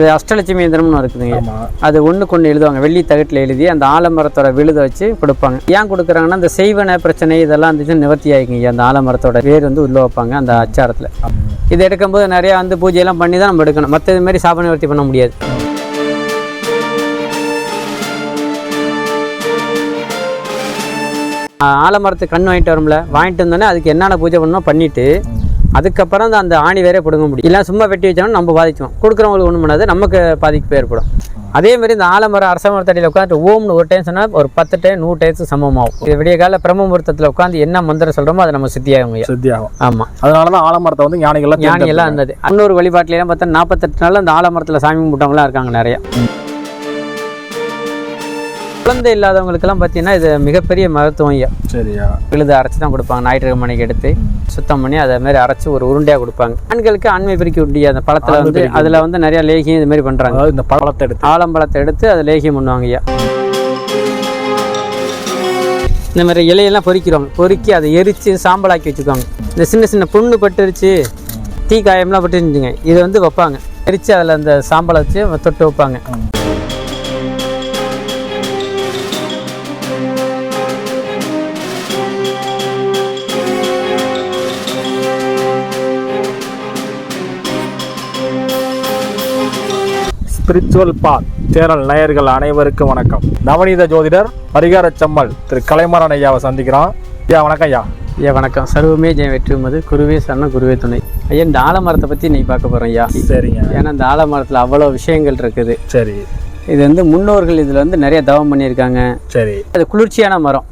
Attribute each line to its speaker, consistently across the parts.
Speaker 1: இது அஷ்டலட்சுமி எந்திரம்னு இருக்குதுங்க. அது ஒன்று எழுதுவாங்க. வெள்ளி தகட்டில் எழுதி அந்த ஆலமரத்தோட விழுத வச்சு கொடுப்பாங்க. ஏன் கொடுக்குறாங்கன்னா இந்த செய்வன பிரச்சனை இதெல்லாம் இருந்துச்சுன்னா நிவர்த்தி ஆகிக்குங்க அந்த ஆலமரத்தோட வேர் வந்து உள்ள வைப்பாங்க அந்த அச்சாரத்தில். இது எடுக்கும்போது நிறையா வந்து பூஜையெல்லாம் பண்ணி தான் நம்ம எடுக்கணும். மற்ற இது மாதிரி சாப நிவர்த்தி பண்ண முடியாது. ஆலமரத்துக்கு கண் வாங்கிட்டு வரும்ல. வாங்கிட்டு வந்தோடனே அதுக்கு என்னென்ன பூஜை பண்ணணும் பண்ணிட்டு அதுக்கப்புறம் தான் அந்த ஆணி வேறே பிடுங்க முடியும். இல்லை சும்மா வெட்டி வச்சோம்னா நம்ம பாதிக்குவோம் கொடுக்குறவங்களுக்கு ஒன்றும் பண்ணாது நமக்கு பாதிப்பு ஏற்படும். அதே மாதிரி இந்த ஆலமரம் அரச மரத்தடியில் உட்காந்து ஓம்னு ஒரு டைம் சொன்னால் ஒரு பத்து டைம் நூறு டைம்ஸ் சமமாகும். இது விடிய கால பிரம்ம முகூர்த்தத்தில் உட்காந்து என்ன மந்திரம் சொல்கிறோமோ அதை நம்ம சித்தியாகுங்க
Speaker 2: சித்தியாகும்.
Speaker 1: ஆமாம்
Speaker 2: அதனாலதான் ஆலமரத்தை வந்து ஞானிகள்லாம்
Speaker 1: ஞானி எல்லாம் இருந்தது. இன்னொரு வழிபாட்டிலாம் பார்த்தா நாற்பத்தெட்டு நாள் அந்த ஆலமரத்தில் சாமி கும்பிட்டவங்களாம் இருக்காங்க நிறைய. குழந்தை இல்லாதவங்களுக்கெல்லாம் பார்த்தீங்கன்னா இது மிகப்பெரிய மருத்துவம் ஐயா.
Speaker 2: சரியா?
Speaker 1: விழுது அரைச்சி தான் கொடுப்பாங்க ஞாயிற்றுக்கிழமை மணிக்கு எடுத்து சுத்தம் பண்ணி அதை மாதிரி அரைச்சி ஒரு உருண்டையாக கொடுப்பாங்க. ஆண்களுக்கு ஆண்மை பிரிக்க உண்டிய அந்த பழத்தில் வந்து அதில் வந்து நிறைய லேகியம் இது மாதிரி பண்ணுறாங்க
Speaker 2: இந்த பழத்தை எடுத்து.
Speaker 1: ஆலம்பழத்தை எடுத்து அதை லேகியம் பண்ணுவாங்க ஐயா. இந்த மாதிரி இலையெல்லாம் பொறிக்கிறவங்க பொறுக்கி அதை எரித்து சாம்பலாக்கி வச்சுக்குவாங்க. இந்த சின்ன சின்ன புண்ணு பட்டுருச்சு தீ காயம்லாம் பட்டுருந்துச்சுங்க இது வந்து வைப்பாங்க. எரித்து அதில் அந்த சாம்பலை வச்சு தொட்டு வைப்பாங்க.
Speaker 2: ஸ்பிரிச்சுவல் பாத் சேனல் நேயர்கள் அனைவருக்கும் வணக்கம். நவநீத ஜோதிடர் பரிகார செம்மல் திரு கலைமரன் ஐயாவை சந்திக்கிறோம். ஐயா வணக்கம் ஐயா.
Speaker 1: ஐயா வணக்கம். சர்வமே ஜெயம் வெற்றுமது குருவே சரணம் குருவே துணை. ஐயா இந்த ஆலமரத்தை பற்றி நீ பார்க்க போகிறோம் ஐயா.
Speaker 2: சரிங்க.
Speaker 1: ஏன்னா இந்த ஆலமரத்தில் அவ்வளோ விஷயங்கள் இருக்குது.
Speaker 2: சரி.
Speaker 1: இது வந்து முன்னோர்கள் இதில் வந்து நிறைய தவம் பண்ணியிருக்காங்க.
Speaker 2: சரி.
Speaker 1: அது குளிர்ச்சியான மரம்.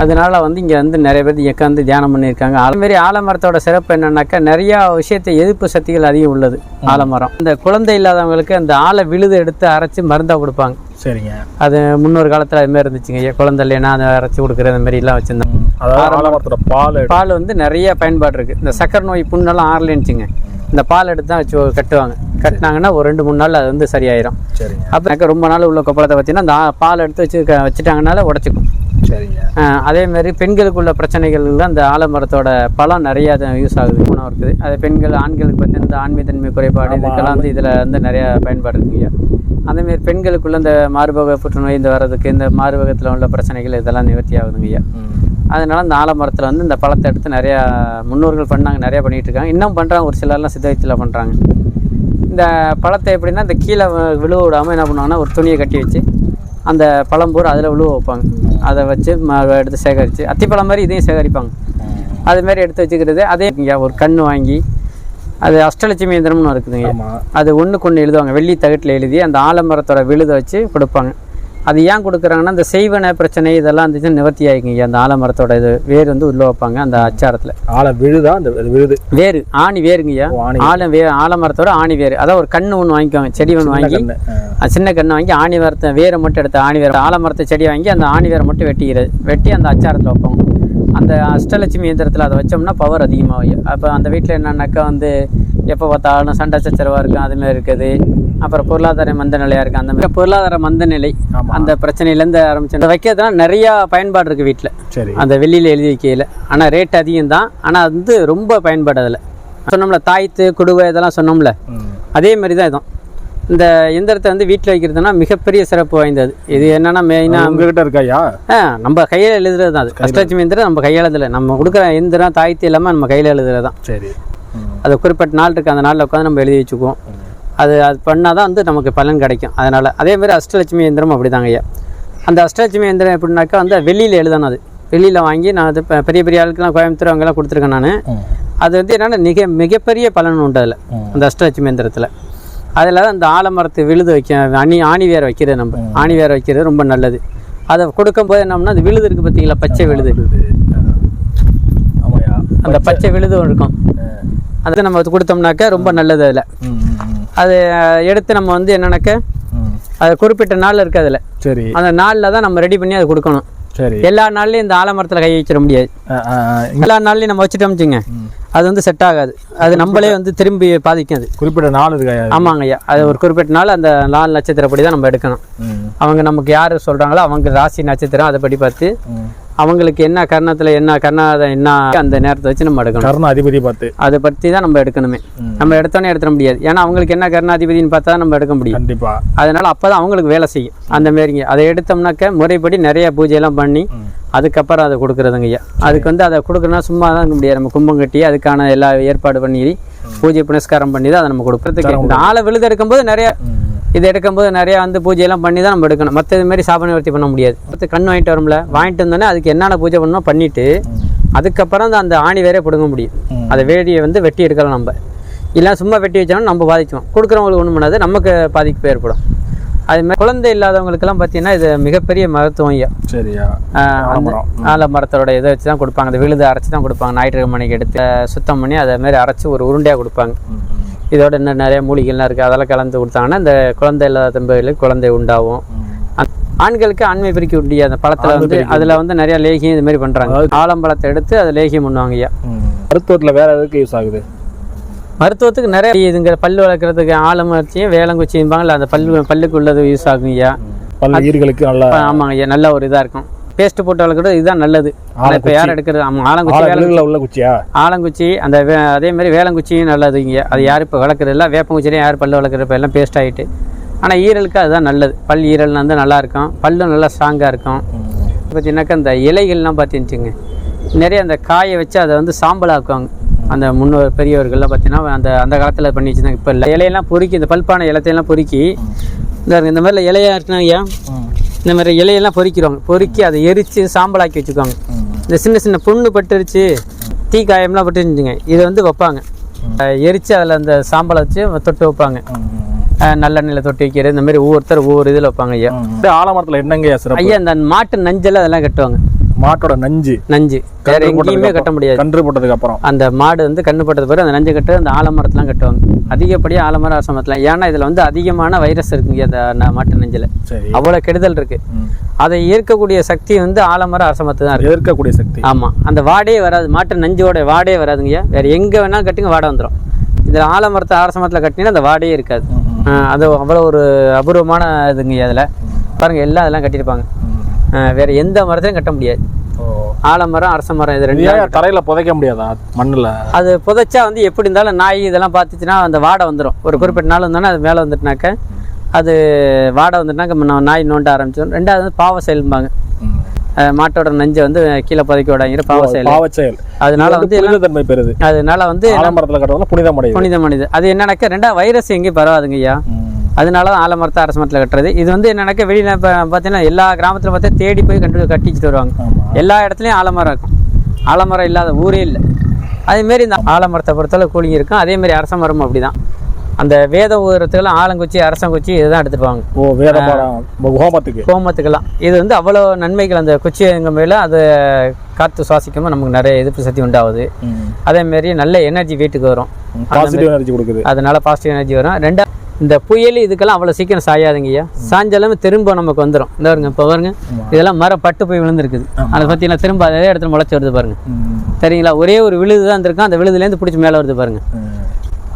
Speaker 1: அதனால வந்து இங்கே வந்து நிறைய பேர் உட்காந்து தியானம் பண்ணியிருக்காங்க. அதுமாரி ஆலமரத்தோட சிறப்பு என்னன்னாக்கா நிறையா விஷயத்தை எதிர்ப்பு சக்திகள் அதிகம் உள்ளது ஆலமரம். இந்த குழந்தை இல்லாதவங்களுக்கு அந்த ஆலை விழுது எடுத்து அரைச்சி மருந்தாக கொடுப்பாங்க.
Speaker 2: சரிங்க.
Speaker 1: அது முன்னொரு காலத்தில் அது மாதிரி இருந்துச்சுங்க. ஐயா, குழந்தை இல்லைன்னா அதை அரைச்சி கொடுக்குற அந்த மாதிரிலாம் வச்சுருந்தோம்.
Speaker 2: அதாவது ஆலமரத்தோட பால்
Speaker 1: பால் வந்து நிறைய பயன்பாடு இருக்குது இந்த சக்கரை நோய் புண்ணெல்லாம் ஆறலைன்னுச்சுங்க. இந்த பால் எடுத்து தான் வச்சு கட்டுவாங்க. கட்டினாங்கன்னா ஒரு ரெண்டு மூணு நாள் அது வந்து சரியாயிரும்.
Speaker 2: சரிங்க.
Speaker 1: அப்புறம் ரொம்ப நாள் உள்ள கொப்பளத்தை பார்த்தீங்கன்னா அந்த பால் எடுத்து வச்சு வச்சுட்டாங்கனால உடச்சிக்கும்.
Speaker 2: சரிங்க.
Speaker 1: ஆஹ் அதே மாதிரி பெண்களுக்குள்ள பிரச்சனைகள்ல அந்த ஆலமரத்தோட பழம் நிறைய யூஸ் ஆகுது குணம் இருக்குது. அது பெண்கள் ஆண்களுக்கு பார்த்தீங்கன்னா இந்த ஆண்மைத்தன்மை குறைபாடு இதுக்கெல்லாம் வந்து இதில் வந்து நிறைய பயன்பாடு இருக்குங்க. அதே மாதிரி பெண்களுக்குள்ள இந்த மார்பக புற்றுநோய் இந்த வர்றதுக்கு இந்த மார்பகத்தில் உள்ள பிரச்சனைகள் இதெல்லாம் நிவர்த்தி ஆகுதுங்க. ஐயா
Speaker 2: ம்.
Speaker 1: அதனால இந்த ஆலமரத்தில் வந்து இந்த பழத்தை எடுத்து நிறையா முன்னோர்கள் பண்ணாங்க நிறையா பண்ணிகிட்டு இருக்காங்க. இன்னும் பண்ணுறாங்க ஒரு சிலர்லாம் சித்த வைத்தியில் பண்ணுறாங்க இந்த பழத்தை எப்படின்னா இந்த கீழே விழுவ விடாமல் என்ன பண்ணுவாங்கன்னா ஒரு துணியை கட்டி வச்சு அந்த பழம் பூரா அதில் விழுவ வைப்பாங்க. அதை வச்சு எடுத்து சேகரித்து அத்திப்பழம் மாதிரி இதையும் சேகரிப்பாங்க. அது மாதிரி எடுத்து வச்சுக்கிறது. அதே ஒரு கன்று வாங்கி அது அஷ்டலட்சுமி எந்திரம்னு இருக்குதுங்க. அது ஒன்றுக்கு ஒன்று எழுதுவாங்க. வெள்ளி தகட்டில் எழுதி அந்த ஆலமரத்தோட விழுத வச்சு கொடுப்பாங்க. அது ஏன் கொடுக்குறாங்கன்னா இந்த செய்வன பிரச்சனை இதெல்லாம் இருந்துச்சுன்னா நிவர்த்தி ஆகிக்குங்க அந்த ஆலமரத்தோட இது வேர் வந்து உள்ள வைப்பாங்க அந்த அச்சாரத்தில்.
Speaker 2: ஆலை விழுதா? அந்த விழுது.
Speaker 1: வேறு ஆணி வேருங்கய்யா ஆலம் வே ஆலமரத்தோட ஆணி வேர் அதான் ஒரு கண்ணு ஒன்று வாங்கிக்குவாங்க செடி ஒன்று வாங்கி. சின்ன கண்ணை வாங்கி ஆணி மரத்தை வேரை மட்டும் எடுத்து ஆணி வேர் ஆலமரத்தை செடி வாங்கி அந்த ஆணி வேரை மட்டும் வெட்டிக்கிறது வெட்டி அந்த அச்சாரத்தில் வைப்போம். அந்த அஷ்டலட்சுமி இயந்திரத்தில் அதை வச்சோம்னா பவர் அதிகமாகும் அப்போ அந்த வீட்டில் என்னன்னாக்கா வந்து எப்போ பார்த்தாலும் சண்டை சச்சரவாக இருக்கும் அது மாதிரி இருக்குது. அப்புறம் பொருளாதார மந்த நிலையாக இருக்குது அந்த மாதிரி. பொருளாதார மந்த நிலை அந்த பிரச்சனையிலேருந்து ஆரம்பிச்சு வைக்கிறதுனா நிறையா பயன்பாடு இருக்குது வீட்டில்
Speaker 2: சரி.
Speaker 1: அந்த வெள்ளியில் எழுதி வைக்கையில். ஆனால் ரேட் அதிகம் தான் ஆனால் அது வந்து ரொம்ப பயன்பாடு அதில். சொன்னோம்ல தாய்த்து குடுவை இதெல்லாம் சொன்னோம்ல. அதே மாதிரி தான் இதுவும். இந்த எந்திரத்தை வந்து வீட்டில் வைக்கிறதுனா மிகப்பெரிய சிறப்பு வாய்ந்தது. இது என்னன்னா மெயினாக
Speaker 2: உங்ககிட்ட இருக்கா ஐயா?
Speaker 1: நம்ம கையில் எழுதுறது தான் அது. கஷ்டலட்சுமி எந்திரம் நம்ம கையெழுதல நம்ம கொடுக்குற எந்திரம் தாய்த்து இல்லாமல் நம்ம கையில் எழுதுறது தான்
Speaker 2: சரி.
Speaker 1: அது குறிப்பிட்ட நாள் இருக்குது அந்த நாளில் உட்காந்து நம்ம எழுதி வச்சுக்குவோம். அது அது பண்ணால் தான் வந்து நமக்கு பலன் கிடைக்கும். அதனால் அதே மாதிரி அஷ்டலட்சுமி எந்திரம் அப்படி தாங்க ஐயா. அந்த அஷ்டலட்சுமி எந்திரம் எப்படின்னாக்கா வந்து வெளியில் எழுதணும் அது. வெளியில் வாங்கி நான் அது பெரிய பெரிய ஆளுக்கெல்லாம் கோயம்புத்தூர் அங்கெல்லாம் கொடுத்துருக்கேன் நான். அது வந்து என்னென்னா மிக மிகப்பெரிய பலன் உண்டு அதில். அந்த அஷ்டலட்சுமி எந்திரத்தில். அதில் அந்த ஆலமரத்து விழுது வைக்க அணி ஆணி வேர் வைக்கிறது நம்ம. ஆணி வேர் வைக்கிறது ரொம்ப நல்லது. அதை கொடுக்கும்போது என்னம்னா அது விழுது இருக்குது பார்த்தீங்களா பச்சை விழுது. அந்த பச்சை விழுது இருக்கும். அதை நம்ம கொடுத்தோம்னாக்கா ரொம்ப நல்லது அதில். அது எடுத்து நம்ம வந்து என்னன்னாக்க. அது குறிப்பிட்ட நாள் இருக்குது அதில்.
Speaker 2: சரி.
Speaker 1: அந்த நாளில் தான் நம்ம ரெடி பண்ணி அதை கொடுக்கணும்.
Speaker 2: சரி.
Speaker 1: எல்லா நாள்லையும் இந்த ஆலமரத்தில் கை வச்சிட முடியாது. எல்லா நாள்லையும் நம்ம வச்சுட்டோம் வச்சுங்க அது வந்து செட் ஆகாது. அது நம்மளே வந்து திரும்பி பாதிக்கும் அது.
Speaker 2: குறிப்பிட்ட நாள் இருக்கா?
Speaker 1: ஆமாங்க ஐயா. அது ஒரு குறிப்பிட்ட நாள் அந்த நாலு நட்சத்திரப்படி தான் நம்ம எடுக்கணும். அவங்க நமக்கு யார் சொல்கிறாங்களோ அவங்க ராசி நட்சத்திரம் அதை படி பார்த்து. அவங்களுக்கு என்ன கர்ணத்தில் என்ன கர்ணாதம் என்ன அந்த நேரத்தை வச்சு நம்ம எடுக்கணும்.
Speaker 2: கர்ண அதிபதி பார்த்து.
Speaker 1: அதை பற்றி தான் நம்ம எடுக்கணுமே. நம்ம எடுத்தோன்னே எடுத்துட முடியாது. ஏன்னா அவங்களுக்கு என்ன கர்ணாதிபதினு பார்த்தா நம்ம எடுக்க முடியும்.
Speaker 2: கண்டிப்பா.
Speaker 1: அதனால அப்போ தான் அவங்களுக்கு வேலை செய்யும். அந்த மாரிங்க அதை எடுத்தோம்னாக்க முறைப்படி நிறைய பூஜையெல்லாம் பண்ணி
Speaker 2: ம்.
Speaker 1: அதுக்கப்புறம் அதை கொடுக்குறதுங்க ஐயா. அதுக்கு வந்து அதை கொடுக்குறோன்னா சும்மா தான் இருக்க முடியாது. நம்ம கும்பம் கட்டி அதுக்கான எல்லா ஏற்பாடு பண்ணி பூஜை புனஸ்காரம் பண்ணி தான் அதை நம்ம கொடுக்குறதுக்கு இந்த ஆளை விழுது எடுக்கும்போது நிறைய. இது எடுக்கும்போது நிறைய வந்து பூஜையெல்லாம் பண்ணி தான் நம்ம எடுக்கணும். மற்ற இது மாதிரி சாப நிவர்த்தி பண்ண முடியாது. அடுத்து கண் வாங்கிட்டு வரும்ல வாங்கிட்டு வந்தோடனே அதுக்கு என்னென்ன பூஜை பண்ணணும் பண்ணிட்டு அதுக்கப்புறம் அந்த ஆணி வேறே பிடுங்க முடியும். அதை வேடியை வந்து வெட்டி எடுக்கலாம் நம்ம. இல்லை சும்மா வெட்டி வச்சோம்னா நம்ம பாதிக்குவோம் கொடுக்குறவங்களுக்கு ஒன்றும் பண்ணாது நமக்கு பாதிப்பு ஏற்படும். அது மாதிரி குழந்தை இல்லாதவங்களுக்கெல்லாம் பார்த்தீங்கன்னா இது மிகப்பெரிய மருத்துவம் ஐயா.
Speaker 2: சரியா? ஆலமரம்.
Speaker 1: ஆலமரத்தோட இதை வச்சு தான் கொடுப்பாங்க. அந்த விழுதை அரைச்சி தான் கொடுப்பாங்க. ஞாயிற்றுக்கிழமை மணிக்கு எடுத்து சுத்தம் பண்ணி அதை மாதிரி அரைச்சி ஒரு உருண்டையாக கொடுப்பாங்க. இதோட இன்னும் நிறைய மூலிகைலாம் இருக்குது அதெல்லாம் கலந்து கொடுத்தாங்கன்னா இந்த குழந்தை இல்லாத தம்பதிகளுக்கு குழந்தை உண்டாகும். ஆண்களுக்கு ஆண்மை பிரிக்க முடியாது அந்த பழத்தில் வந்து அதில் வந்து நிறைய லேகியம் இது மாதிரி பண்ணுறாங்க ஆலம்பழத்தை எடுத்து அதை லேகியம் பண்ணுவாங்க ஐயா.
Speaker 2: மருத்துவத்துல வேற எதுக்கு யூஸ் ஆகுது?
Speaker 1: மருத்துவத்துக்கு நிறைய இதுங்க பல் வளர்க்குறதுக்கு ஆலமரத்தையும் வேளங்குச்சியும்பாங்கல்ல அந்த பல்லு பல்லுக்கு உள்ளது யூஸ் ஆகும் ஐயா
Speaker 2: பல் ஈர்களுக்கு நல்லா
Speaker 1: ஆமாங்க ஐயா நல்ல ஒரு இதாக இருக்கும். பேஸ்ட் போட்டு வளர்க்குறது இதுதான் நல்லது. இப்போ யார் எடுக்கிறது? ஆமாம் ஆலங்குச்சி
Speaker 2: உள்ள குச்சியா
Speaker 1: ஆலங்குச்சி அந்த வே அதே மாதிரி வேளங்குச்சியும் நல்லதுங்க அது யார் இப்போ வளர்க்குறது? இல்லை வேப்பங்குச்சிலையும் யார் பல்லு வளர்க்குறது இப்போ எல்லாம் பேஸ்ட் ஆகிட்டு. ஆனால் ஈரலுக்கு அதுதான் நல்லது. பல் ஈரல் வந்து நல்லா இருக்கும். பல்லும் நல்லா ஸ்ட்ராங்காக இருக்கும். பார்த்தீங்கன்னாக்கா இந்த இலைகள்லாம் பார்த்துச்சுங்க நிறைய அந்த காயை வச்சு அதை வந்து சாம்பல் ஆக்குவாங்க அந்த முன்னோர் பெரியவர்கள்லாம் பார்த்தீங்கன்னா அந்த அந்த காலத்தில் பண்ணி வச்சுருந்தாங்க. இப்போ இல்லை. இலையெல்லாம் பொறுக்கி இந்த பல்பான இலத்தையெல்லாம் பொறுக்கி இந்த இந்த மாதிரில இலையா இருக்குன்னா ஐயா? இந்த மாதிரி இலையெல்லாம் பொறிக்கிறவங்க. பொறுக்கி அதை எரித்து சாம்பலாக்கி வச்சுக்குவாங்க. இந்த சின்ன சின்ன புண்ணு பட்டுருச்சு தீ காயம்லாம் பட்டுருந்துச்சுங்க இதை வந்து வைப்பாங்க. எரிச்சு அதில் அந்த சாம்பலை வச்சு தொட்டு வைப்பாங்க. நல்லெண்ணெயில் தொட்டு வைக்கிறது. இந்த மாதிரி ஒவ்வொருத்தர் ஒவ்வொரு இதில் வைப்பாங்க ஐயா.
Speaker 2: ஆலமரத்துல என்னங்கய்யா சிறப்பு?
Speaker 1: ஐயா இந்த மாட்டு நஞ்செல்லாம் அதெல்லாம் கட்டுவாங்க.
Speaker 2: மாட்டோட நஞ்சு.
Speaker 1: நஞ்சு. வேற எங்கேயுமே கட்ட முடியாது.
Speaker 2: கன்று போட்டதுக்கு அப்புறம்.
Speaker 1: அந்த மாடு வந்து கண்ணு பட்டது பிறகு அந்த நஞ்சு கட்டு அந்த ஆலமரத்துலாம் கட்டுவாங்க. அதிகப்படியாக ஆலமரம் அரசமரத்தில் ஏன்னா இதில் வந்து அதிகமான வைரஸ் இருக்குங்க அந்த மாட்டு நஞ்சில். அவ்வளோ கெடுதல் இருக்கு. அதை ஈர்க்கக்கூடிய சக்தி வந்து ஆலமரம் அரசமரத்து தான் இருக்கு.
Speaker 2: எதிர்க்கக்கூடிய சக்தி.
Speaker 1: ஆமாம் அந்த வாடே வராது. மாட்டு நஞ்சோட வாடே வராதுங்கய்யா வேற எங்கே வேணாலும் கட்டுங்க வாடை வந்துடும் இதில் ஆலமரத்தை அரசமரத்தில் கட்டினீங்கன்னா அந்த வாடையே இருக்காது. அது அவ்வளோ ஒரு அபூர்வமான இதுங்கய்யா அதில். பாருங்கள் எல்லாம் அதெல்லாம் கட்டியிருப்பாங்க. வேற எந்த மரத்தையும் கட்ட முடியாது. ஆலமரம் அரச மரம் இது ரெண்டு
Speaker 2: தரையில புதைக்க முடியாதா? மண்ணுல?
Speaker 1: அது புதைச்சா வந்து எப்படி இருந்தாலும் நாய் இதெல்லாம் பார்த்துச்சுன்னா அந்த வாடை வந்துடும் ஒரு குறிப்பிட்ட நாள் வந்தோன்னா அது மேலே வந்துட்டுனாக்க அது வாடை வந்துட்டுனாக்க நம்ம நாய் நோண்ட ஆரம்பிச்சிடும் ரெண்டாவது வந்து பாவ செயல்பாங்க மாட்டோட நஞ்சை வந்து கீழே புதைக்க விடாங்கிற பாவ செயல்.
Speaker 2: பாவச் செயல்.
Speaker 1: அதனால வந்து
Speaker 2: தன்மை பெறுது.
Speaker 1: அதனால வந்து
Speaker 2: ஆலமரத்துல கட்டுறதுல புனிதம் அடையுது
Speaker 1: புனிதமானது அது என்னன்னாக்க ரெண்டா வைரஸ் எங்கேயும் பரவாதுங்க ஐயா. அதனால தான் ஆலமரத்தை அரச மரத்தில் கட்டுறது. இது வந்து என்னன்னாக்க வெளியில் இப்போ பார்த்தீங்கன்னா எல்லா கிராமத்தில் பார்த்தா தேடி போய் கண்டு கட்டிச்சுட்டு வருவாங்க. எல்லா இடத்துலையும் ஆலமரம் இருக்கும் ஆலமரம் இல்லாத ஊரே இல்லை. அதேமாரி இந்த ஆலமரத்தை பொறுத்தளவு கூலிங் இருக்கும். அதேமாரி அரச மரமும் அப்படி தான் அந்த வேத ஊரத்துக்கெல்லாம் ஆலங்குச்சி அரசங்குச்சி இதுதான் எடுத்துட்டு வாங்க
Speaker 2: ஓ வேத பாடம் ஹோமத்துக்கு?
Speaker 1: கோமத்துக்கெல்லாம் இது வந்து அவ்வளோ நன்மைகள் அந்த குச்சி மேலே அது காற்று சுவாசிக்கும்போது நமக்கு நிறைய எதிர்ப்பு சக்தி உண்டாகுது. அதேமாரி நல்ல எனர்ஜி வீட்டுக்கு வரும். அதனால பாசிட்டிவ் எனர்ஜி வரும். ரெண்டா இந்த புயல் இதுக்கெல்லாம் அவ்வளோ சீக்கிரம் சாயாதுங்கய்யா சாஞ்சாலும் திரும்ப நமக்கு வந்துடும் இந்த பாருங்க இப்போ பாருங்க. இதெல்லாம் மரம் பட்டு போய் விழுந்துருக்குது. அதை பார்த்தீங்கன்னா திரும்ப அதே இடத்துல முளைச்சி வருது பாருங்க. சரிங்களா? ஒரே ஒரு விழுது தான் இருந்திருக்கும். அந்த விழுதுலேருந்து பிடிச்சி மேலே வருது பாருங்க.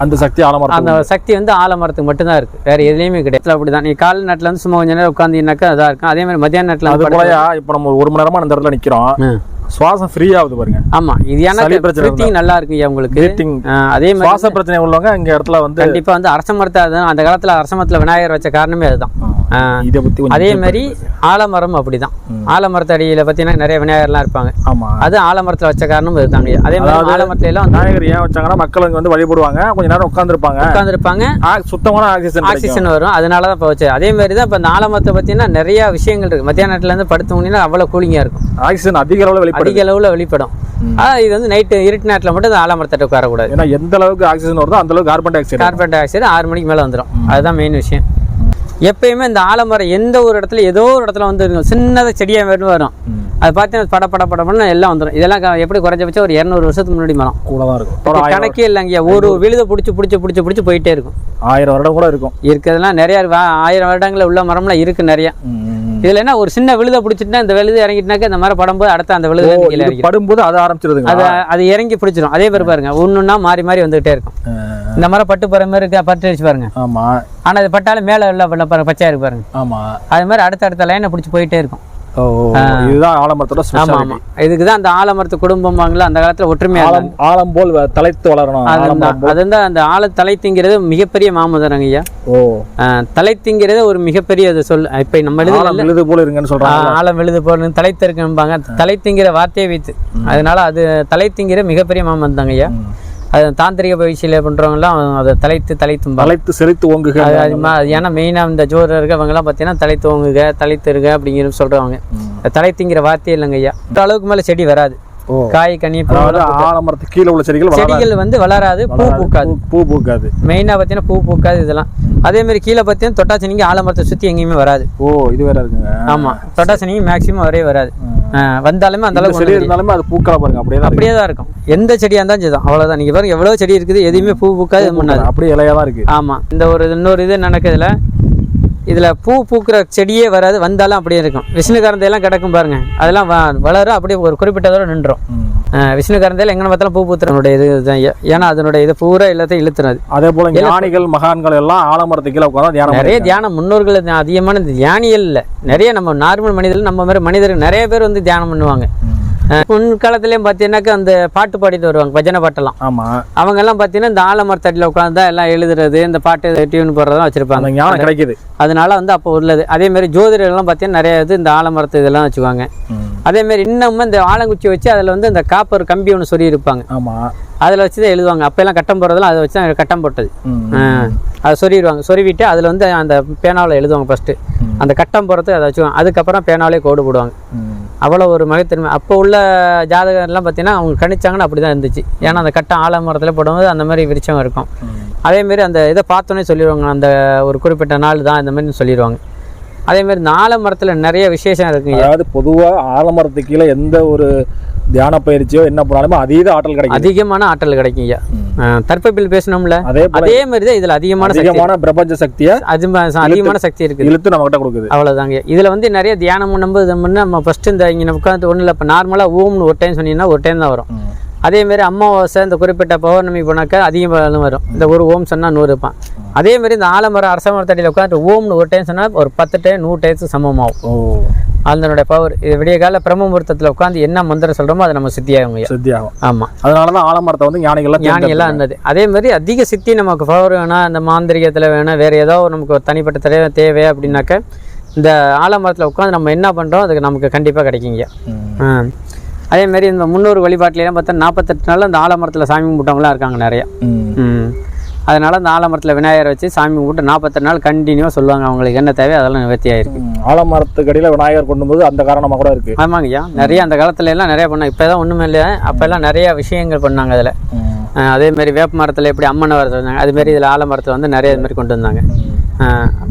Speaker 2: அந்த சக்தி ஆலமரத்துக்கு
Speaker 1: அந்த சக்தி வந்து ஆலமரத்துக்கு மட்டும்தான் இருக்கு. வேற எதுலேயுமே கிடையாது. அப்படி தான் நீ காலை நேரத்தில் வந்து சும்மா கொஞ்ச நேரம் உட்காந்தீங்கன்னாக்கா அதாக இருக்கும். அதே மாதிரி மத்தியான
Speaker 2: போலயா? இப்ப நம்ம ஒரு மணி நேரமா அந்த இடத்துல நிக்கிறோம்.
Speaker 1: ம்.
Speaker 2: சுவாசம் ஃப்ரீ ஆகுது பாருங்க.
Speaker 1: ஆமா இது ஏன்னா
Speaker 2: பிரச்சனை
Speaker 1: நல்லா இருக்கு உங்களுக்கு. அதே மாதிரி
Speaker 2: சுவாச பிரச்சனை உள்ளவங்க இங்க இடத்துல வந்து
Speaker 1: கண்டிப்பா வந்து அரச மரத்தை அந்த காலத்துல அரச மரத்துல விநாயகர் வச்ச காரணமே அதுதான்.
Speaker 2: இதை கொஞ்சம்
Speaker 1: அதே மாதிரி ஆலமரம் அப்படிதான்.
Speaker 2: ம்.
Speaker 1: ஆலமரத்து அடியில பார்த்தீங்கன்னா நிறைய விநாயகர்லாம் இருப்பாங்க.
Speaker 2: ஆமா.
Speaker 1: அது ஆலமரத்துல வச்ச காரணமும் இதுதாங்க அதே மாதிரி ஆலமரத்துல எல்லாம்
Speaker 2: விநாயகர் ஏன் வச்சாங்கன்னா மக்கள் இங்க வந்து வழிபடுவாங்க. கொஞ்ச நேரம் உட்காந்துருப்பாங்க
Speaker 1: உட்காந்துருப்பாங்க
Speaker 2: சுத்தமான ஆக்சிஜன்
Speaker 1: ஆக்சிஜன் வரும். அதனால தான் இப்போ வச்சு அதே மாதிரி தான் இப்போ இந்த ஆலமரத்தை பார்த்தீங்கன்னா நிறைய விஷயங்கள் இருக்கு. மத்தியான நேரத்துல இருந்து படுத்தவங்கன்னா அவ்வளோ கூலிங்கா இருக்கும்.
Speaker 2: ஆக்சிஜன் அதிக அளவுல வெளிப்படுது
Speaker 1: அதிக அளவுல வெளிப்படும்.
Speaker 2: ம்.
Speaker 1: ஆனா இது வந்து நைட்டு இருட்டு நேரத்துல மட்டும் இந்த ஆலமரத்தட்ட உட்காரக்கூடாது.
Speaker 2: ஏன்னா எந்த அளவுக்கு ஆக்சிஜன் வருதோ அந்த அளவுக்கு carbon dioxide
Speaker 1: carbon dioxide ஆறு மணிக்கு மேலே வந்துடும் அதுதான் மெயின் விஷயம். எப்பயுமே இந்த ஆலமரம் எந்த ஒரு இடத்துல ஏதோ ஒரு இடத்துல வந்து இருக்கும். சின்னதாக செடியாக வேணும் வரும். அது பார்த்தீங்கன்னா பட பட படப்படன்னு எல்லாம் வந்துடும் இதெல்லாம் எப்படி குறைஞ்சபட்சம் ஒரு இரநூறு வருஷத்துக்கு முன்னாடி மரம்.
Speaker 2: கூட தான் இருக்கும்
Speaker 1: கணக்கே இல்லைங்க ஒரு விழுதை பிடிச்சி பிடிச்சி பிடிச்சி பிடிச்சி போயிட்டே இருக்கும்.
Speaker 2: ஆயிரம் வருடம் கூட இருக்கும்.
Speaker 1: இருக்கிறதுலாம் நிறைய ஆயிரம் வருடங்களில் உள்ள மரம்லாம் இருக்கு நிறைய. இதுல என்ன ஒரு சின்ன விழுதை பிடிச்சிட்டுனா இந்த விழுது இறங்கிட்டுனாக்க இந்த மரம் படும்போது அடுத்த அந்த விழுது கீழே
Speaker 2: இது
Speaker 1: இறங்கி
Speaker 2: படும்போது அது ஆரம்பிச்சிருதுங்க
Speaker 1: அது அது இறங்கி பிடிச்சிரும். அதே பேர் பாருங்க ஒன்றுன்னா மாறி மாறி வந்துகிட்டே இருக்கும். இந்த மரம் பட்டு போகிற மாதிரி இருக்கா பட்டு அடிச்சு பாருங்க.
Speaker 2: ஆமா.
Speaker 1: ஆனால் அது பட்டாலும் மேலே உள்ள பச்சையா இருக்கு பாருங்க.
Speaker 2: ஆமா.
Speaker 1: அது மாதிரி அடுத்த அடுத்த லைனை பிடிச்சி போயிட்டே இருக்கும்.
Speaker 2: இதுதான் ஆலமரத்தோட
Speaker 1: ஆமா
Speaker 2: ஸ்பெஷாலிட்டி
Speaker 1: ஆமா. இதுக்கு தான் அந்த ஆலமரத்து குடும்பம் வாங்கல அந்த காலத்துல ஒற்றுமையா
Speaker 2: ஆலம் ஆலம் போல் தலைத்து வளரணும் ஆலம்
Speaker 1: அதுதான். அதுதான் அந்த ஆழ தலைத்திங்கிறது மிகப்பெரிய மாமதுரங்க ஐயா.
Speaker 2: ஓ.
Speaker 1: தலைத்திங்கிறது ஒரு மிகப்பெரிய அது சொல் இப்ப நம்ம எழுதுல
Speaker 2: ஆலம் விழுது போல இருங்கன்னு சொல்றாங்க
Speaker 1: ஆழம் விழுது போறது தலைத்திருக்கும்பாங்க தலைத்திங்கிற வார்த்தையை வைத்து. அதனால அது தலைத்திங்கிற மிகப்பெரிய மாமன் தாங்க ஐயா அது தாந்திரிக பயிற்சியில பண்றவங்கலாம் அதை தலைத்து தலைத்தும்பாங்க
Speaker 2: தலைத்து செழித்து ஓங்குக.
Speaker 1: அது ஏன்னா மெயினாக இந்த ஜோதிடர்கள் அவங்கெல்லாம் பார்த்தீங்கன்னா தலைத்து ஓங்குக தலைத்துருக அப்படிங்கிற சொல்றாங்க. தலைத்திங்கிற வார்த்தையே இல்லைங்க ஐயா. அளவுக்கு மேலே செடி வராது. காய் கனி
Speaker 2: ஆலமரத்து கீழே உள்ள செடிகள்.
Speaker 1: செடிகள் வந்து வளராது பூ பூக்காது.
Speaker 2: பூ- பூக்காது.
Speaker 1: மெயினாக பார்த்தீங்கன்னா பூ பூக்காது இதெல்லாம். அதே மாதிரி கீழே பார்த்தீங்கன்னா தொட்டாச்சனிக்கு ஆலமரத்தை சுற்றி எங்கேயுமே வராது.
Speaker 2: ஓ இது வேற இருக்குங்க.
Speaker 1: ஆமா தொட்டாச்சனிக்கு மேக்ஸிமம் வரவே வராது. வந்தாலுமே அந்த அளவுக்கு
Speaker 2: செடி இருந்தாலுமே அது பூக்களை பாருங்க அப்படியே தான்.
Speaker 1: அப்படியே தான் இருக்கும். எந்த செடியாக இருந்தாலும் சரி தான் அவ்வளோதான் நீங்கள் பாருங்க எவ்வளோ செடி இருக்குது எதுவுமே பூ பூக்காது பண்ணாது.
Speaker 2: அப்படியே இலையா தான் இருக்கு.
Speaker 1: ஆமாம் இந்த ஒரு இன்னொரு இது நடக்குதுல இதில் பூ பூக்கிற செடியே வராது. வந்தாலும் அப்படியே இருக்கும். விஷ்ணு கரந்தையெல்லாம் கிடக்கும் பாருங்க. அதெல்லாம் வளரும் அப்படியே ஒரு குறிப்பிட்டதோட நின்றோம். விஷ்ணு கரந்தையில் எங்கே பார்த்தாலும் பூ பூத்துறனுடைய இது. ஏன்னா அதனுடைய இது பூரா எல்லாத்தையும் இழுத்துறது.
Speaker 2: அதே போல ஞானிகள் மகான்கள் எல்லாம் ஆலமரத்து கீழே உட்காந்து தியானம்
Speaker 1: நிறைய தியானம் முன்னோர்கள் அதிகமான தியானிகள் இல்லை. நிறைய நம்ம நார்மல் மனிதர்கள் நம்ம மாதிரி மனிதர்கள் நிறைய பேர் வந்து தியானம் பண்ணுவாங்க. முன்காலத்துலேயும் பார்த்தீங்கன்னாக்கா அந்த பாட்டு பாடிட்டு வருவாங்க பஜனை பாட்டெல்லாம்.
Speaker 2: ஆமா.
Speaker 1: அவங்க எல்லாம் பார்த்தீங்கன்னா இந்த ஆலமரத்தடியில் உட்காந்து எல்லாம் எழுதுறது இந்த பாட்டு டியூன் போடுறதெல்லாம் வச்சிருப்பாங்க.
Speaker 2: ஞானம் கிடைக்குது.
Speaker 1: அதனால வந்து அப்போ உள்ளது. அதே மாதிரி ஜோதிடர்கள்லாம் பார்த்தீங்கன்னா நிறைய இது இந்த ஆலமரத்து இதெல்லாம் வச்சுக்குவாங்க. அதே மாதிரி இன்னமும் இந்த ஆலங்குச்சி வச்சு அதில் வந்து இந்த காப்பர் கம்பி ஒன்று சொல்லி இருப்பாங்க.
Speaker 2: ஆமா.
Speaker 1: அதில் வச்சு தான் எழுதுவாங்க. அப்போல்லாம் கட்டம் போடுறதெல்லாம் அதை வச்சு தான் கட்டம் போட்டது. அதை சொருவிடுவாங்க சொருவிட்டு அதில் வந்து அந்த பேனாவில் எழுதுவாங்க ஃபஸ்ட்டு அந்த கட்டம் போடுறதுக்கு அதை வச்சுக்குவாங்க. அதுக்கப்புறம் பேனாவிலே கோடு போடுவாங்க. அவ்வளோ ஒரு மகத்தன்மை. அப்போ உள்ள ஜாதகம்லாம் பார்த்தீங்கன்னா அவங்க கணிச்சாங்கன்னா அப்படி தான் இருந்துச்சு. ஏன்னா அந்த கட்டம் ஆலமரத்தில் போடும்போது அந்த மாதிரி விரிச்சம் இருக்கும். அதே மாதிரி அந்த இதை பார்த்தோன்னே சொல்லிடுவாங்க. அந்த ஒரு குறிப்பிட்ட நாள் தான் இந்த மாதிரி சொல்லிடுவாங்க. அதே மாதிரி இந்த ஆலமரத்தில் நிறைய விசேஷம் இருக்குங்க.
Speaker 2: அதாவது பொதுவா ஆலமரத்து கீழே எந்த ஒரு தியான பயிற்சியோ என்ன பண்ணாலுமே அதீத ஆற்றல் கிடைக்கும்
Speaker 1: அதிகமான ஆற்றல் கிடைக்கும் ஐயா தற்பபில் பேசணும்ல?
Speaker 2: அதே
Speaker 1: மாதிரி தான் இதில் அதிகமான
Speaker 2: அதிகமான பிரபஞ்ச சக்தியை
Speaker 1: அது அதிகமான சக்தி இருக்குது.
Speaker 2: இழுத்து நம்ம கிட்ட கொடுக்குது.
Speaker 1: அவ்வளோதாங்க இதில் வந்து நிறைய தியானம் பண்ணும்போது நம்ம ஃபஸ்ட்டு இந்த இங்கே உட்காந்து ஒன்றும் இல்லை இப்போ நார்மலாக ஓம்னு ஒரு டைம் சொன்னீங்கன்னா ஒரு டைம் தான் வரும். அதே மாதிரி அமாவாசை இந்த குறிப்பிட்ட பௌர்ணமி போனாக்கா அதிகம் வரும். இந்த ஒரு ஓம் சொன்னால் நூறு இருப்பான். அதே மாதிரி இந்த ஆலமரம் அரச மரத்தடியில் உட்காந்து ஓம்னு ஒரு டைம் சொன்னால் ஒரு பத்து டைம் நூறு டைம்ஸ் சமமாகும். அதனுடைய பவர் இது விடிய கால பிரம்ம முகூர்த்தத்தில் உட்காந்து என்ன மந்திரம் சொல்கிறோமோ அதை நம்ம சித்தியாகும்
Speaker 2: சித்தியாகும்.
Speaker 1: ஆமாம்
Speaker 2: அதனாலதான் ஆலமரத்தை வந்து ஞானிகள்லாம்
Speaker 1: ஞானி எல்லாம் இருந்தது. அதே மாதிரி அதிக சித்தி நமக்கு பவர் வேணும் அந்த மாந்திரிகத்தில் வேணும் வேறு ஏதோ நமக்கு ஒரு தனிப்பட்ட தேவை தேவை அப்படின்னாக்க இந்த ஆலமரத்தில் உட்காந்து நம்ம என்ன பண்ணுறோம் அதுக்கு நமக்கு கண்டிப்பாக கிடைக்குங்க.
Speaker 2: ம்.
Speaker 1: ஆ. அதே மாதிரி இந்த முன்னோர் வழிபாட்டிலாம் பார்த்தா நாற்பத்தெட்டு நாள் அந்த ஆலமரத்தில் சாமி கும்பிட்டவங்களாம் இருக்காங்க நிறையா. அதனால் அந்த ஆலமரத்தில் விநாயகரை வச்சு சாமி கும்பிட்டு நாற்பத்தெட்டு நாள் கண்டினியூவாக சொல்லுவாங்க. அவங்களுக்கு என்ன தேவை அதெல்லாம் நிவர்த்தி ஆயிருக்கு.
Speaker 2: ஆலமரத்துக்கு அடியில விநாயகர் கொண்டு வந்து அந்த காரணமா கூட இருக்கு.
Speaker 1: ஆமாங்க ஐயா. நிறைய அந்த காலத்துல எல்லாம் நிறைய பண்ணாங்க. இப்போ தான் ஒன்றுமே இல்லை அப்போல்லாம் நிறைய விஷயங்கள் பண்ணாங்க அதில்.
Speaker 2: ம்.
Speaker 1: அதே மாதிரி வேப்ப மரத்தில் எப்படி அம்மனை வர சொன்னாங்க. அது மாதிரி இதில் ஆலமரத்தில் வந்து நிறைய இது மாதிரி கொண்டு வந்தாங்க.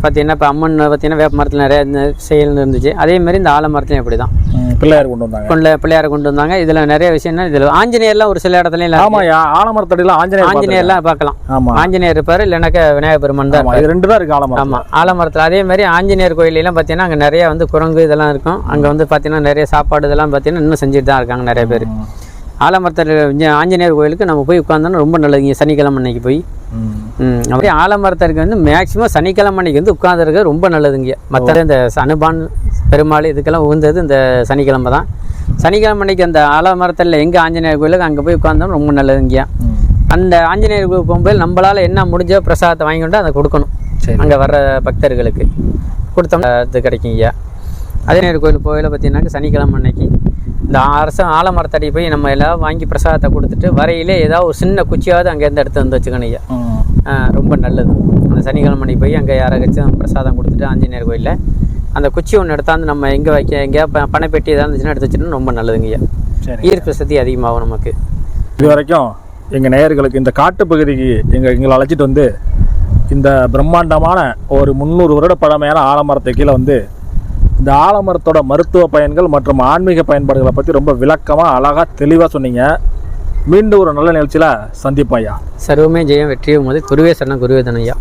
Speaker 1: பார்த்தீங்கன்னா இப்போ அம்மன் பார்த்தீங்கன்னா வேப்ப மரத்தில் நிறைய செயல் இருந்துச்சு. அதே மாதிரி இந்த ஆலமரத்துலையும் இப்படி தான்.
Speaker 2: பிள்ளையார் கொண்டு வந்தாங்க.
Speaker 1: கொண்டு பிள்ளையாரை கொண்டு வந்தாங்க. இதில் நிறைய விஷயம்னா இதில் ஆஞ்சநேயர்லாம் ஒரு சில இடத்துலையும் இல்லை
Speaker 2: ஆமாயா ஆலமரத்தடியில ஆஞ்சநேயர்.
Speaker 1: ஆஞ்சநேயர்லாம் பார்க்கலாம்.
Speaker 2: ஆமா.
Speaker 1: ஆஞ்சநேயர் இருப்பார் இல்லைனாக்கா விநாயகர் பெருமான் தான்
Speaker 2: ஆமா இது ரெண்டு தான் இருக்கு ஆலமரம்
Speaker 1: ஆமாம் ஆலமரத்தில். அதே மாதிரி ஆஞ்சநேயர் கோயிலெல்லாம் பார்த்தீங்கன்னா அங்கே நிறைய வந்து குரங்கு இதெல்லாம் இருக்கும். அங்கே வந்து பார்த்தீங்கன்னா நிறைய சாப்பாடு இதெல்லாம் பார்த்தீங்கன்னா இன்னும் செஞ்சுட்டு தான் இருக்காங்க நிறைய பேர். ஆலமரத்தில் இங்க ஆஞ்சநேயர் கோயிலுக்கு நம்ம போய் உட்காந்தோன்னா ரொம்ப நல்லதுங்க சனிக்கிழமை அன்னைக்கு போய். அப்படியே ஆலமரத்தருக்கு வந்து மேக்ஸிமம் சனிக்கிழமை அன்னைக்கு வந்து உட்காந்துருக்க ரொம்ப நல்லதுங்க மற்ற இந்த அனுபான் பெருமாள் இதுக்கெல்லாம் உகந்தது இந்த சனிக்கிழமை தான். சனிக்கிழமை அன்னைக்கு அந்த ஆலமரத்தில் எங்கே ஆஞ்சநேயர் கோயிலுக்கு அங்கே போய் உட்காந்தோம் ரொம்ப நல்லதுங்க. அந்த ஆஞ்சநேயர் கோயில் போகும்போது நம்மளால் என்ன முடிஞ்சோ பிரசாதத்தை வாங்கி கொண்டு அதை கொடுக்கணும். அங்கே வர்ற பக்தர்களுக்கு. கொடுத்தோம்னா அது கிடைக்குங்கய்யா ஆஞ்சநேயர் கோயில் கோயிலை பார்த்தீங்கன்னாக்க சனிக்கிழமை அன்னைக்கு இந்த அரச ஆலமரத்தடி போய் நம்ம எல்லாம் வாங்கி பிரசாதத்தை கொடுத்துட்டு வரையிலே ஏதாவது ஒரு சின்ன குச்சியாவது அங்கேருந்து எடுத்து வந்து வச்சுக்கணும் ஐயா. ரொம்ப நல்லது. அந்த சனிக்கிழமை போய் அங்கே யாராச்சும் பிரசாதம் கொடுத்துட்டு ஆஞ்சநேயர் கோயிலில் அந்த குச்சி ஒன்று எடுத்தாந்து நம்ம எங்கே வைக்க எங்கேயா ப- பணப்பெட்டி ஏதாவது இருந்துச்சுன்னா எடுத்து வச்சுட்டு ரொம்ப நல்லதுங்கய்யா ஈர்ப்பு சக்தி அதிகமாகும் நமக்கு.
Speaker 2: இது வரைக்கும் எங்கள் நேயர்களுக்கு இந்த காட்டு பகுதிக்கு எங்கள் எங்களை அழைச்சிட்டு வந்து இந்த பிரம்மாண்டமான ஒரு முந்நூறு வருட பழமையான ஆலமரத்தை கீழே வந்து இந்த ஆலமரத்தோட மருத்துவ பயன்கள் மற்றும் ஆன்மீக பயன்பாடுகளை பற்றி ரொம்ப விளக்கமாக அழகாக தெளிவாக சொன்னீங்க. மீண்டும் ஒரு நல்ல நிகழ்ச்சியில் சந்திப்பாயா
Speaker 1: சர்வமே ஜெயம் வெற்றியும் போது குருவே சரணம் குருவே தனையா